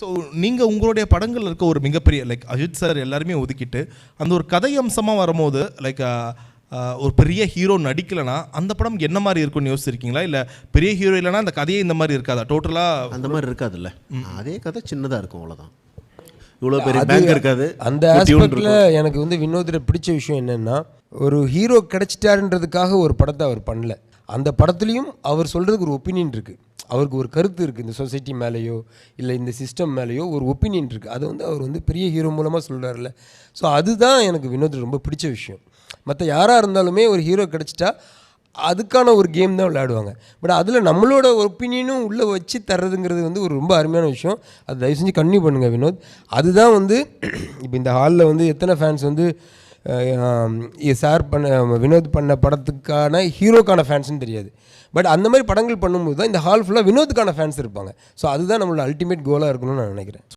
So நீங்கள் உங்களுடைய படங்கள் இருக்க ஒரு மிகப்பெரிய லைக் அஜித் சார் எல்லாருமே ஒதுக்கிட்டு அந்த ஒரு கதை அம்சமாக வரும்போது லைக் ஒரு பெரிய ஹீரோ நடிக்கலைன்னா அந்த படம் என்ன மாதிரி இருக்கும்னு யோசிச்சிருக்கீங்களா? இல்லை பெரிய ஹீரோ இல்லைன்னா அந்த கதையே இந்த மாதிரி இருக்காதா? டோட்டலாக அந்த மாதிரி இருக்காதுல்ல. அதே கதை சின்னதாக இருக்கும் அவ்வளோதான் இவ்வளோ பெரிய பேங்க் இருக்காது. அந்த ஆஸ்பெக்டில் எனக்கு வந்து வினோதில் பிடிச்ச விஷயம் என்னென்னா ஒரு ஹீரோ கிடைச்சிட்டாருன்றதுக்காக ஒரு படத்தை அவர் பண்ணல. அந்த படத்துலையும் அவர் சொல்கிறதுக்கு ஒரு ஒப்பீனியன் இருக்குது அவருக்கு ஒரு கருத்து இருக்குது இந்த சொசைட்டி மேலேயோ இல்லை இந்த சிஸ்டம் மேலேயோ ஒரு ஒப்பீனியன் இருக்குது அதை வந்து அவர் வந்து பெரிய ஹீரோ மூலமாக சொல்கிறாருல்ல ஸோ அதுதான் எனக்கு வினோத் ரொம்ப பிடிச்ச விஷயம். மற்ற யாராக இருந்தாலுமே ஒரு ஹீரோ கிடச்சிட்டா அதுக்கான ஒரு கேம் தான் விளையாடுவாங்க. பட் அதில் நம்மளோட ஒப்பீனியனும் உள்ளே வச்சு தர்றதுங்கிறது வந்து ஒரு ரொம்ப அருமையான விஷயம். அது தயவு செஞ்சு கன்னியூ பண்ணுங்கள் வினோத். அதுதான் வந்து இப்போ இந்த ஹாலில் வந்து எத்தனை ஃபேன்ஸ் வந்து சார் பண்ண வினோத் பண்ண படத்துக்கான ஹீரோக்கான ஃபேன்ஸ்னு தெரியாது. பட் அந்த மாதிரி படங்கள் பண்ணும்போது தான் இந்த ஹால் ஃபுல்லாக வினோத்துக்கான ஃபேன்ஸ் இருப்பாங்க. ஸோ அதுதான் நம்மளோட அல்டிமேட் கோலாக இருக்கணும்னு நான் நினைக்கிறேன்.